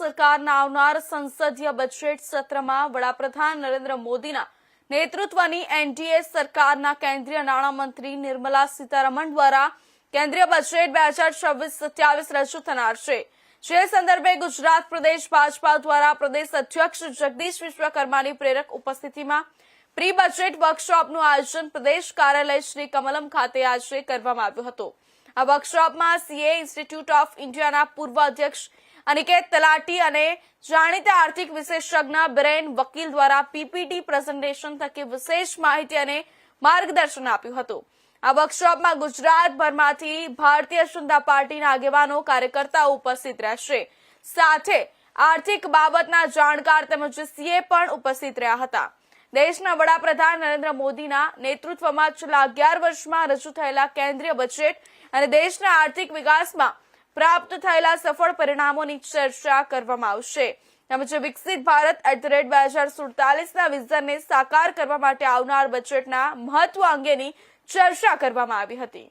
સરકારના આવનાર સંસદીય બજેટ સત્રમાં વડાપ્રધાન નરેન્દ્ર મોદીના નેતૃત્વની એનડીએ સરકારના કેન્દ્રીય નાણામંત્રી નિર્મલા સીતારમણ દ્વારા કેન્દ્રીય બજેટ બે હજાર છવ્વીસ સત્યાવીસ રજૂ થનાર છે. જે સંદર્ભે ગુજરાત પ્રદેશ ભાજપા દ્વારા પ્રદેશ અધ્યક્ષ જગદીશ વિશ્વકર્માની પ્રેરક ઉપસ્થિતિમાં પ્રી બજેટ વર્કશોપનું આયોજન પ્રદેશ કાર્યાલય શ્રી કમલમ ખાતે આજે કરવામાં આવ્યું હતું. આ વર્કશોપમાં સીએ ઇન્સ્ટિટ્યૂટ ઓફ ઇન્ડિયાના પૂર્વ અધ્યક્ષ અનિકેત તલાટી અને જાણીતા આર્થિક વિશેષજ્ઞ બ્રેન વકીલ દ્વારા પીપીટી પ્રેઝન્ટેશન થકી વિશેષ માહિતી અને માર્ગદર્શન આપ્યું હતું. આ વર્કશોપમાં ગુજરાતભરમાંથી ભારતીય જનતા પાર્ટીના આગેવાનો, કાર્યકર્તાઓ ઉપસ્થિત રહેશે. સાથે આર્થિક બાબતના જાણકાર તેમજ સીએ પણ ઉપસ્થિત રહ્યા હતા. દેશના વડાપ્રધાન નરેન્દ્ર મોદીના નેતૃત્વમાં છેલ્લા અગિયાર વર્ષમાં રજૂ થયેલા કેન્દ્રીય બજેટ અને દેશના આર્થિક વિકાસમાં પ્રાપ્ત થયેલા સફળ પરિણામોની ચર્ચા કરવામાં આવશે. તેમજ વિકસિત ભારત એટ ધ રેટ બે હજાર સુડતાલીસના વિઝનને સાકાર કરવા માટે આવનાર બજેટના મહત્વ અંગેની ચર્ચા કરવામાં આવી હતી.